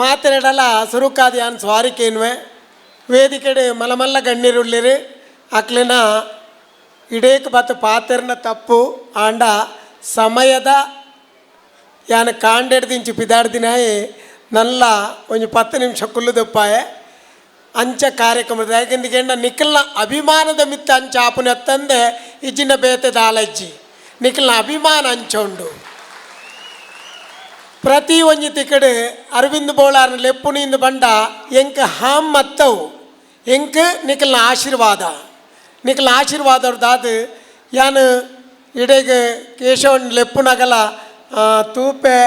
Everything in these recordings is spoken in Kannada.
ಮಾತಾಡಲ್ಲ ಸುರುಕಾದಿ ಅನ್ ಸ್ವಾರಿಕೇನ್ವೆ, ವೇದಿಕೆಡೆ ಮಲಮಲ್ಲ ಗಣ್ಯರುಳ್ಳಿರಿ, ಅಕ್ಲಿನ ಇಡೇಕ್ ಬತ್ತು ಪಾತೆರ್ನ ತಪ್ಪು ಆಂಡ ಸಮಯದ ಯಾನ ಕಾಂಡೆಡ್ದಿಂಚು ಪಿದಾಡ್ದಿನಾಯಿ, ನಲ್ಲ ಒಂಜಿ ಪತ್ತು ನಿಮಿಷ ಕುಲ್ಲುದಪ್ಪಾಯೆ ಅಂಚ ಕಾರ್ಯಕ್ರಮದ ಯಾಕೆಂದ್ರೆ ನಿಖಲ್ನ ಅಭಿಮಾನದ ಮಿತ್ತ ಅಂಚ ಆಪುನ ಎತ್ತಂದೆ ಇಜ್ಜಿನ ಬೇತೆ ದಾಲಜ್ಜಿ ನಿಖಲ್ನ ಅಭಿಮಾನ ಅಂಚೊಂಡು ಪ್ರತಿ ಒಂಜಿ ಕಡೆ ಅರವಿಂದ್ ಬೋಳಾರ್ನ ಲೆಪ್ಪುನಿಂದ ಬಂಡ ಎಂಕ್ ಹಾಮ್ ಮತ್ತವು. ಎಂಕ್ ನಿಖಲ್ನ ಆಶೀರ್ವಾದ. ನಿಖಲ್ನ ಆಶೀರ್ವಾದ ಅವ್ರದ್ದಾದ ಯಾನು ಇಡೆಗೆ ಕೇಶವನ್ ಲೆಪ್ಪುನಗಲ ತೂಪೆ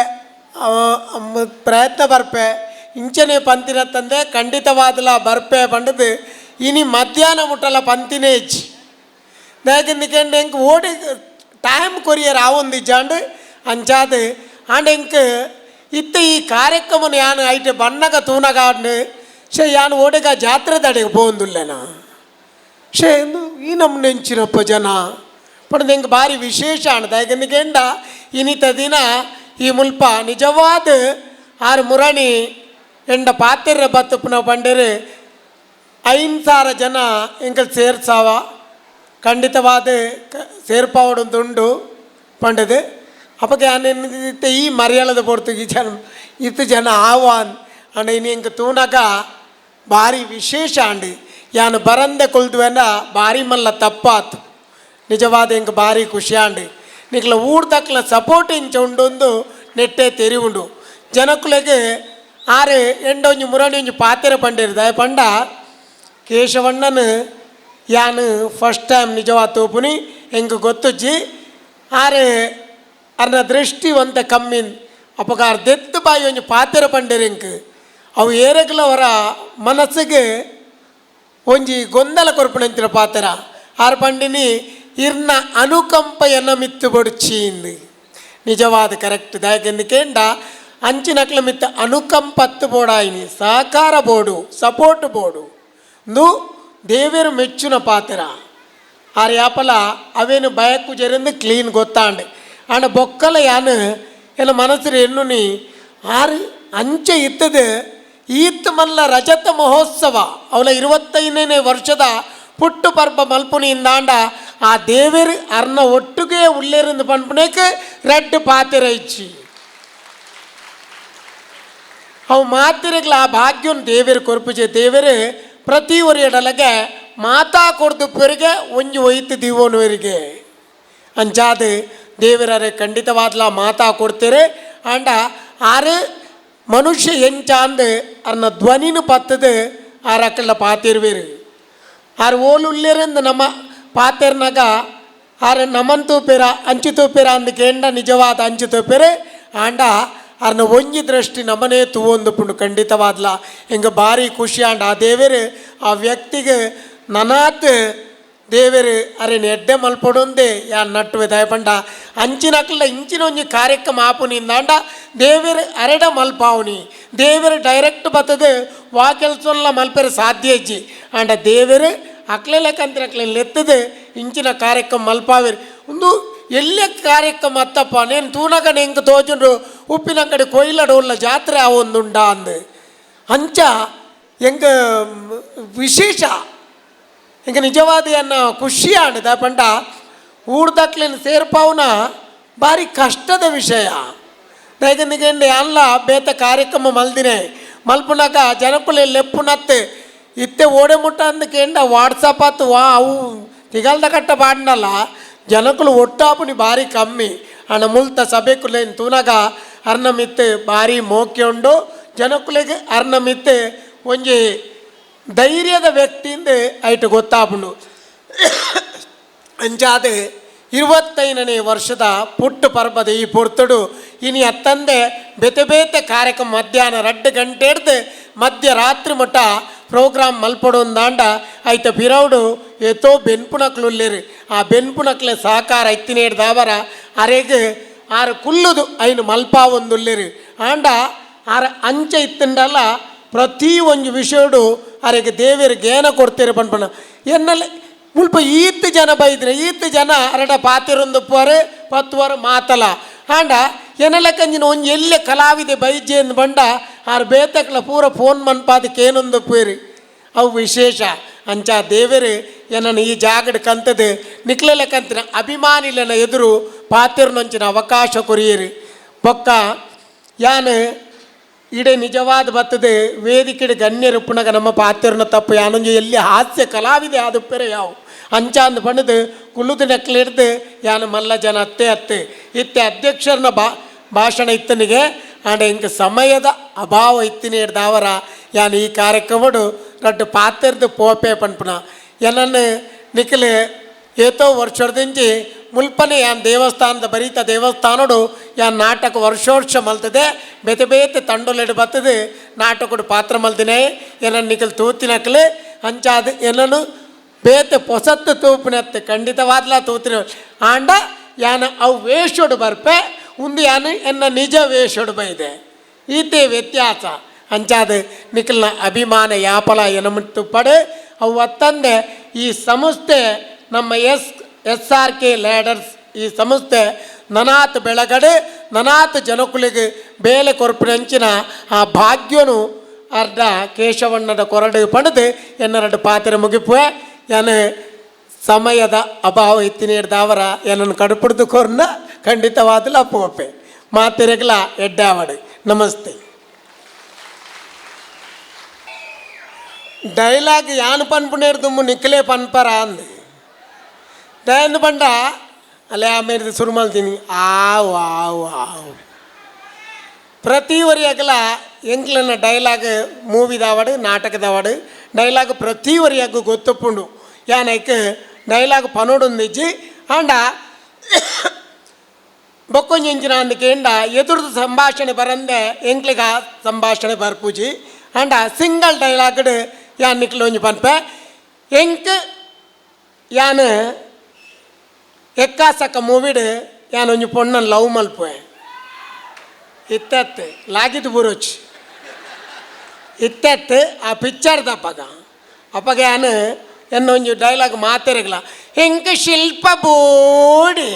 ಪ್ರಯತ್ನ ಬರ್ಪೆ, ಇಂಚನೆ ಪಂತಿನ ತಂದೆ, ಖಂಡಿತವಾದಲ ಬರ್ಪೆ ಬಂಡದು. ಇನಿ ಮಧ್ಯಾಹ್ನ ಮುಟ್ಟಲ ಪಂತಿನೇಜ್ ದಾಯಕಂದಿಕಂಡು ಎಂಕ್ ಓಡಿ ಟೈಮ್ ಕೊರಿಯರ್ ಆವೊಂದು ಜಾಂಡು ಅಂಚಾದು. ಆಂಡ ಎಂಕ್ ಇತ್ತ ಈ ಕಾರ್ಯಕ್ರಮನ ಯಾನು ಐಟೆ ಬಣ್ಣಗ ತೂನಗಾಂಡು ಶೇ ಯಾನು ಓಡಿಗ ಜಾತ್ರೆ ದಡೆಗೆ ಪೋಂದುಲ್ಲೆನ ಶೇ ಎಂದು ಈ ನಮ್ಮನೆ ಹೆಂಚಿನಪ್ಪ ಜನ ಪಡೆದ ಹೆಂಗೆ ಭಾರಿ ವಿಶೇಷ ಅಣ್ಣ ದಾಯಕಂದಿಕೆಂಡ ಇನಿತ ದಿನ ಈ ಮುಲ್ಪ ನಿಜವಾದ ಆರು ಮುರಣಿ ಎಂಡ ಪಾತೆರ ಬತ್ತಪ್ಪನ ಬಂಡರೆ ಐನ್ ಸಾರ ಜನ ಎಂಕಲ್ ಸೇರ್ಸಾವ ಖಂಡಿತವಾದ ಕ- ಸೇರ್ಪಾವಡುಂದುಂಡು ಪಂಡದು ಅಪ್ಪಗೆ ഞാൻ ಈ ಮರ್ಯಾಳದ ಪೊರ್ತು ಈ ഇത് ಜನ ಆವಾನ್ ಅಂಡ എനിക്ക് ಎಂಕ ತೂನಗ ಭಾರಿ ವಿಶೇಷ ಆಂಡಿ ಯಾನು ಬರಂದೆ ಕೊಲ್ದುವೆನ ಭಾರಿ ಮಲ್ಲ ತಪ್ಪಾತು. ನಿಜವಾದ ಎಂಕ ಭಾರಿ ಖುಷಿ ಅಂಡು. ನಿಕ್ಲ ಊರ್ದಕ್ಲ ಸಪೋರ್ಟ್ ಇಂಚ ಉಂಡೊಂದು ನೆಟ್ಟೆ ತೆರಿ ಉಂಡು ಜನಕ್ಕುಲೆಗೆ ಆರೆ ಎಂಡೊಂಜಿ ಮುರಣಿ ಒಂಜಿ ಪಾತೆರೆ ಪಂಡೇರು ದಯ ಪಂಡ, ಕೇಶವಣ್ಣನ ಯಾನು ಫಸ್ಟ್ ಟೈಮ್ ನಿಜವಾದ ತೋಪುನಿ, ಹೆಂಗೆ ಗೊತ್ತುಜ್ಜಿ, ಆರೆ ಅರ್ನ ದೃಷ್ಟಿ ಒಂದ ಕಮ್ಮಿನ್. ಅಪಕಾರ ದೆತ್ತು ಬಾಯಿ ಒಂಜಿ ಪಾತೆರೆ ಪಂಡೆರಿಂಕ್. ಅವು ಅವು ಅವರ ಮನಸ್ಸಿಗೆ ಒಂಜಿ ಗೊಂದಲ ಕೊರ್ಪಣಂತಿರ ಪಾತೆರ. ಆರ್ ಪಂಡಿನಿ, ಇರ್ನ ಅನುಕಂಪ ಎನ್ನ ಮಿತ್ತು ಬೊಡ್ಚೀಂದು. ನಿಜವಾದ ಕರೆಕ್ಟ್ ದಯಕೆಂದಿಕೇಂಡ ಅಂಚಿನಕ್ಲ ಮಿತ್ತ ಅನುಕಂಪತ್ತು ಬೋಡಾಯಿನಿ. ಸಹಕಾರ ಬೋಡು, ಸಪೋರ್ಟ್ ಬೋಡು. ನು ದೇವೇರು ಮೆಚ್ಚುನ ಪಾತೆರ. ಆರು ಯಾಪಲ ಅವೇನು ಬಯಕು ಜರಿಂದ ಕ್ಲೀನ್ ಗೊತ್ತಾಂಡ್. ಆಂಡ ಬೊಕ್ಕಲ ಯಾನು ಎಲ್ಲ ಮನಸ್ಸರು ಎನ್ನುನಿ ಆರು ಅಂಚೆ ಇತ್ತದು ಈತ್ ಮಲ್ಲ ರಜತ ಮಹೋತ್ಸವ ಅವಳ ಇರುವತ್ತೈದನೇ ವರ್ಷದ ಪುಟ್ಟು ಪರ್ಬ ಮಲ್ಪುನಿಂದಾಂಡ ಆ ದೇವೇರು ಅರ್ನ ಒಟ್ಟಿಗೆ ಉಳ್ಳೇರಿಂದ ಪಂಪನೇಕ ರೆಡ್ ಪಾತೆರ ಇಚ್ಚಿ ಅವು ಮಾತಿರಗ್ಲ ಆ ಭಾಗ್ಯನ್ ದೇವೇರು ಕೊರ್ಪುಜೆ ದೇವೇರು ಪ್ರತಿ ಒರಿಯಡಲಗೆ ಮಾತಾ ಕೊಡ್ದುಪ್ಪರಿಗೆ ಒಂಜಿ ಒಯ್ತು ದೀವೋನುವರಿಗೆ ಅಂಚಾದ ದೇವರರೆ ಖಂಡಿತವಾದ್ಲ ಮಾತಾ ಕೊಡ್ತೀರಿ ಆಂಡ ಆರು ಮನುಷ್ಯ ಎಂಚಾಂದು ಅರ್ನ ಧ್ವನಿನ ಪತ್ತದು ಆರಕ್ಕಲ್ಲ ಪಾತಿರ್ವೇರು ಆರು ಓಲುಲ್ಲೇರಿಂದ ನಮ್ಮ ಪಾತೆರ್ನಾಗ ಆರು ನಮನ್ ತೂಪೇರ ಅಂಚು ತೂಪೇರ ಅಂದಕೇಂಡ ನಿಜವಾದ ಅಂಚು ತೂಪೇರೆ ಆಂಡ ಅರ್ನ ಒಂಜಿ ದೃಷ್ಟಿ ನಮನೇ ತೂವೊಂದು ಪುಂಡು ಖಂಡಿತವಾದ್ಲ ಹಿಂಗೆ ಭಾರಿ ಖುಷಿ ಆಂಡ ಆ ದೇವೇರು ಆ ವ್ಯಕ್ತಿಗೆ ನನಾತ್ ದೇವೇರು ಅರೆನ್ ಎಡ್ಡೆ ಮಲ್ಪಡೊಂದೇ ಯಾ ನಟ್ಟುವೆ ದಯಪಂಡ. ಇಂಚಿನ ಒಂಜಿ ಕಾರ್ಯಕ್ರಮ ಆಪುನಿಂದಾಂಡ ದೇವರು, ಅರೆಡ ಮಲ್ಪಾವುನಿ ದೇವರು, ಡೈರೆಕ್ಟ್ ಬತ್ತದೆ. ವಾ ಕೆಲ್ಸಲ್ಲ ಮಲ್ಪೆರೆ ಸಾಧ್ಯ ಇಜ್ಜಿ ಆಂಡ ದೇವರು ಅಕ್ಲೆ ಲೆಕ್ಕಂತಿನ ಅಕ್ಲೆ ಲೆತ್ತದು ಇಂಚಿನ ಕಾರ್ಯಕ್ರಮ ಮಲ್ಪಾವೇರು. ಒಂದು ಎಲ್ಲ ಕಾರ್ಯಕ್ರಮ ಅತ್ತಪ್ಪ ನೇನು ತೂನಗನೆ ಹೆಂಗೆ ತೋಜುಂಡು, ಉಪ್ಪಿನ ಕಡೆ ಕೊಯ್ಲಡೋಲ್ಲ ಜಾತ್ರೆ ಆ ಒಂದುಂಡ ಅಂದು. ಅಂಚ, ಹೆಂಗೆ, ವಿಶೇಷ. ಹಿಂಗೆ ನಿಜವಾದ ಅನ್ನ ಖುಷಿ ಆಣದ ಪಂಡ, ಊರ್ದಕ್ಲಿನ ಸೇರ್ಪಾವ್ನ ಭಾರಿ ಕಷ್ಟದ ವಿಷಯ. ನೈಗನಿಗೆ ಅಲ್ಲ, ಬೇತ ಕಾರ್ಯಕ್ರಮ ಮಲ್ದಿನೆ. ಮಲ್ಪುನಾಗ ಜನಕ್ಕುಲೆ ಲೆಪ್ಪುನತ್ತೆ, ಇತ್ತೆ ಓಡೆ ಮುಟ್ಟ ಅಂದಕೇಂಡ ವಾಟ್ಸಪ್ ಅತ್ತು ವಾ, ಅವು ತಿಗಲ್ದ ಕಟ್ಟ ಬಾಡ್ನಲ್ಲ. ಜನಕುಲು ಒಟ್ಟಾಪುನಿ ಭಾರಿ ಕಮ್ಮಿ. ಅಣ್ಣ ಮುಲ್ತ ಸಭೆಕುಲೇನು ತೂನಾಗ ಅರ್ನಮಿತ್ತೆ ಭಾರಿ ಮೋಕೆ ಉಂಡು ಜನಕುಲೆಗೆ ಅರ್ನಮಿತ್ತೆ ಒಂಜಿ ಧೈರ್ಯದ ವ್ಯಕ್ತಿಯಿಂದ ಐಟು ಗೊತ್ತಾಗ್ಬಿಡು ಅಂಜಾದೆ ಇರುವತ್ತೈದನೇ ವರ್ಷದ ಪುಟ್ಟು ಪರ್ಬದ ಈ ಪೊರ್ತುಡು ಇನಿ ಅತ್ತಂದೆ ಬೆತೆ ಬೇತೆ ಕಾರ್ಯಕ್ರಮ ಮಧ್ಯಾಹ್ನ ರಡ್ಡು ಗಂಟೆ ಹಿಡ್ದು ಮಧ್ಯರಾತ್ರಿ ಮಟ್ಟ ಪ್ರೋಗ್ರಾಮ್ ಮಲ್ಪಡೊಂದಾಂಡ ಆಯ್ತ ಬಿರೌಡು ಎತ್ತೋ ಬೆನ್ಪುಣಕ್ಲುಲ್ಲೇರಿ. ಆ ಬೆನ್ಪುನಕ್ಲೆ ಸಹಕಾರ ಐತಿನ ದಾವರ ಅರೆಗೆ ಆರು ಕುಲ್ಲುದು ಐನು ಮಲ್ಪ ಆಂಡ ಆರ ಅಂಚೆ ಇತ್ತಂಡಲ್ಲ ಪ್ರತಿ ಒಂದು ವಿಷಯಡು ಅರೆಗೆ ದೇವಿಯರಿಗೆ ಏನ ಕೊಡ್ತೀರಿ ಪನ್ಪಣ ಎನ್ನಲ್ಲ ಮುಲ್ಪ ಈತ್ ಜನ ಬೈದ್ರೆ, ಈತ್ ಜನ ಅರಡ ಪಾತಿರೊಂದು ಪೊರೆ, ಪತ್ವರ ಮಾತಲ. ಆಂಡ ಎನ್ನಲ ಕಂಜಿನ ಒಂಜಿ ಎಲ್ಲೆ ಕಲಾವಿದೆ ಬೈಜೆ ಅಂದ್ ಬಂಡ, ಆರು ಬೇತಕ್ಲ ಪೂರ ಫೋನ್ ಮನ್ಪಾದಕ್ಕೆ ಏನೊಂದು ಪೇರಿ? ಅವು ವಿಶೇಷ. ಅಂಚ ದೇವರು ಏನನ್ನು ಈ ಜಾಗಡ್ ಕಂತದೆ. ನಿಕ್ಲೆಲೆ ಕಂತಿನ ಅಭಿಮಾನಿಲನ ಎದುರು ಪಾತಿರ್ನೊಂಚಿನ ಅವಕಾಶ ಕೊರಿಯರಿ. ಬೊಕ್ಕ, ಯಾನು ಇಡೆ ನಿಜವಾದ ಬತ್ತದೆ ವೇದಿಕೆಡೆ ಗಣ್ಯರು ಪುನಗ ನಮ್ಮ ಪಾತ್ರನ ತಪ್ಪು. ಯಾನೊಂಜು ಎಲ್ಲಿ ಹಾಸ್ಯ ಕಲಾವಿದೆ ಅದು ಪೆರೆ ಯಾವು? ಅಂಚ ಬಣ್ಣದು ಕುಲ್ಲುದು ನೆಕ್ಲಿಡ್ದು ಯಾನು ಮಲ್ಲ ಜನ ಅತ್ತೆ ಅತ್ತೆ. ಇತ್ತೆ ಅಧ್ಯಕ್ಷರನ್ನ ಬಾ, ಭಾಷಣ ಇತ್ತನಿಗೆ, ಆಂಡ ಹಿಂಗೆ ಸಮಯದ ಅಭಾವ ಇತ್ತಿನಿ ಹಿಡ್ದವರ ಯಾನು ಈ ಕಾರ್ಯಕ್ರಮಡು ರಡ್ಡು ಪಾತ್ರದ ಪೋಪೆ ಪನ್ಪುನ. ಏನನ್ನು ನಿಖಿಲ್ ಏತೋ ವರ್ಷದಿಂಚಿ ಮುಲ್ಪನೆ, ಯಾನ್ ದೇವಸ್ಥಾನದ ಬರೀತ ದೇವಸ್ಥಾನಡು ಯಾನ್ ನಾಟಕ ವರ್ಷೋರ್ಷ ವರ್ಷ ಮಲ್ತದೆ, ಬೆತೆ ಬೇತೆ ತಂಡೊಲೆಡು ಬತ್ತದೆ ನಾಟಕಡು ಪಾತ್ರ ಮಲ್ತಿನೇ ಏನನ್ನು ನಿಖಲ್ ತೂತಿನಕ್ಲೆ ಅಂಚಾದ ಏನನ್ನು ಬೇತೆ ಪೊಸತ್ತು ತೂಪಿನತ್ತೆ, ಖಂಡಿತವಾದ್ಲ ತೂತಿನ, ಆಂಡ ಯಾನ ಅವು ವೇಷಡು ಬರ್ಪೆ, ಉಂದು ಯಾನು ಎನ್ನ ನಿಜ ವೇಷಡು ಬೈದೆ. ಈತೆ ವ್ಯತ್ಯಾಸ. ಅಂಚಾದ ನಿಖಲ್ನ ಅಭಿಮಾನ ಯಾಪಲ ಎನಮಿಟ್ಟು ಪಡೆ, ಅವು ಅತ್ತಂದೆ, ಈ ಸಂಸ್ಥೆ ನಮ್ಮ S S R K ladders ಈ ಸಂಸ್ಥೆ ನನಾತ್ ಬೆಳಗಡೆ, ನನಾತ್ ಜನಕುಲಿಗೆ ಬೇಲೆ ಕೊರಪಿನಂಚಿನ ಆ ಭಾಗ್ಯನು ಅರ್ಧ ಕೇಶವಣ್ಣದ ಕೊರಡು ಪಡೆದು ಎನ್ನರಡು ಪಾತ್ರೆ ಮುಗಿಪುವೆ. ಯಾನು ಸಮಯದ ಅಭಾವ ಇತ್ತಿನ ಹಿಡ್ದವರ ಏನನ್ನು ಕಡುಪಿಡ್ದು ಕೊರ್ನ ಖಂಡಿತವಾದಲ ಅಪ್ಪುವಪ್ಪೆ ಮಾತಿರಗಲ ಎಡ್ಡಾವಡು. ನಮಸ್ತೆ. ಡೈಲಾಗ್ ಯಾನ್ ಪನ್ಪುನೇರು ದುಮ್ಮು ನಿಕ್ಕಲೇ ಪನ್ಪರ ಅಂದು. ದಯಂದು ಬಂಡ ಅಲ್ಲೇ ಆಮೇಲೆ ಶುರು ಮಾಡ್ತೀನಿ. ಆವ್, ಆವು ಆವು. ಪ್ರತಿ ವರಿಯಾಗಲ ಎಂಕ್ಲನ್ನ ಡೈಲಾಗ್ ಮೂವಿದಾವಡು ನಾಟಕದವಾಡು ಡೈಲಾಗ್ ಪ್ರತಿ ವರಿಯಾಗ ಗೊತ್ತಪ್ಪುಂಡು. ಯಾನೈಕ್ ಡೈಲಾಗ್ ಪನೋಡುಂದಿಜ್ಜಿ ಆಂಡ ಬೊಕ್ಕೊಂಜಿಂಚಿನ ಅಂದಕೇಂಡ ಎದುರ್ದು ಸಂಭಾಷಣೆ ಬರಂದೆ ಎಂಕ್ಲಿಗ ಸಂಭಾಷಣೆ ಬರ್ಪೂಜಿ. ಆಂಡ ಸಿಂಗಲ್ ಡೈಲಾಗ್ಡ್ ಯಾನ್ ನಿಕ್ಲು ಪನ್ಪೆ ಎಕ್ಕಾಸಕ್ಕ ಮೂವಿಡ್, ಯಾನ್ ಒಂಜಿ ಪೊಣ್ಣನ್ ಲವ್ ಮಲ್ಪುವೆ. ಇತ್ತತ್ತು ಲಾಗಿದ್ದು ಬುರುಚ್. ಇತ್ತತ್ತು, ಆ ಪಿಕ್ಚರ್ ದಪ್ಪಗ ಅಪ್ಪಗ ಎನ್ನ ಒಂಜಿ ಡೈಲಾಗ್ ಮಾತಿರಗಲ, ಹೆಂಗ ಶಿಲ್ಪ ಬೂಡಿ.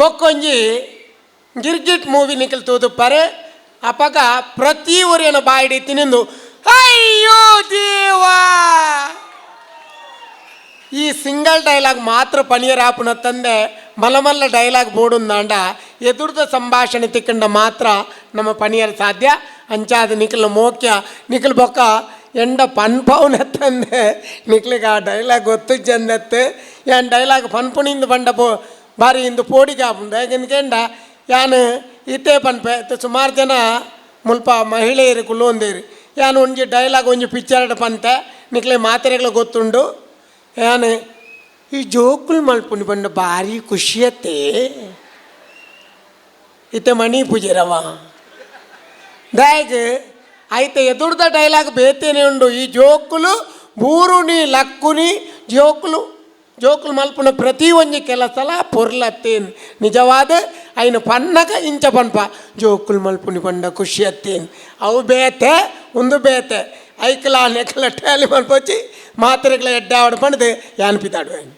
ಬೊಕ್ಕೊಂಜಿ ಗಿರ್ಗಿಟ್ ಮೂವಿ ನಿಖಲ್ ತೂದುಪ್ಪರೆ ಅಪ್ಪಗ ಪ್ರತಿ ಊರಿನ ಬಾಯಿಡಿ ತಿನಿಂದು, ಅಯ್ಯೋ ದೇವಾ ಈ ಸಿಂಗಲ್ ಡೈಲಾಗ್ ಮಾತ್ರ ಪನಿಯರ್ ಆಪುನ ತಂದೆ ಮಲಮಲ್ಲ ಡೈಲಾಗ್ ಬೋಡುಂದಾಂಡ ಎದುರ್ದ ಸಂಭಾಷಣೆ ತಿಕ್ಕಂಡ ಮಾತ್ರ ನಮ್ಮ ಪನಿಯರ್ ಸಾಧ್ಯ. ಅಂಚಾದ ನಿಖಿಲ್ ಮೋಕ್ಯ ನಿಖಿಲ್ ಬೊಕ್ಕ, ಎಂಡ ಪನ್ಪೌನ ತಂದೆ. ನಿಖಿಲಿಗೆ ಆ ಡೈಲಾಗ್ ಗೊತ್ತು ಜಂದತ್ತು. ಯನ್ ಡೈಲಾಗ್ ಪನ್ಪುನಿಂದ ಬಂಡ ಪೋ ಬಾರಿ ಇಂದು ಪೋಡಿಗೆ ಆಪುಂಡು. ಯಾನು ಇತ್ತೆ ಪನ್ಪೆ ಸುಮಾರು ಜನ ಮುಲ್ಪ ಮಹಿಳೆಯರು ಕುಲ್ಲೊಂದೇರಿ ಯಾನು ಒಂಜಿ ಡೈಲಾಗ್, ಒಂಜಿ ಪಿಕ್ಚರ್ಡ್ ಪಂತೆ ನಿಖಿಲಿ ಮಾತ್ರೆಗಳು ಗೊತ್ತುಂಡು. ಯಾನು ಈ ಜೋಕುಲ್ ಮಲ್ಪುಂಡು ಬಂಡ ಭಾರಿ ಖುಷಿಯತ್ತೆ ಇತ್ತೆ ಮಣಿ ಪೂಜೆರವ ದಾಯಗ್ ಐತೆ ಎದುರ್ದ ಡೈಲಾಗ್ ಬೇತೇನೆ ಉಂಡು ಈ ಜೋಕುಲು ಬೂರುನಿ ಲಕ್ಕುನಿ ಜೋಕುಲು ಜೋಕುಲು ಮಲ್ಪುನ ಪ್ರತಿ ಒಂಜಿ ಕೆಲಸಲ ಪೊರ್ಲತ್ತೇನು ನಿಜವಾದ ಐನು ಪನ್ನಗ ಇಂಚ ಪನ್ಪ ಜೋಕುಲು ಮಲ್ಪುನಿ ಪಂಡ ಖುಷಿ ಅತ್ತೇನು ಅವು ಬೇತೆ ಒಂದು ಬೇತೆ ಐಕಲ ನೆಕ್ಕಲ ಟ್ಯಾಲಿ ಮಲ್ಪೊಚ್ಚಿ ಮಾತ್ರೆಗಳ ಎಡ್ಡಾವಡ ಪಂಡದು ಯಾನ್ ಪಿತಾಡುವೇನು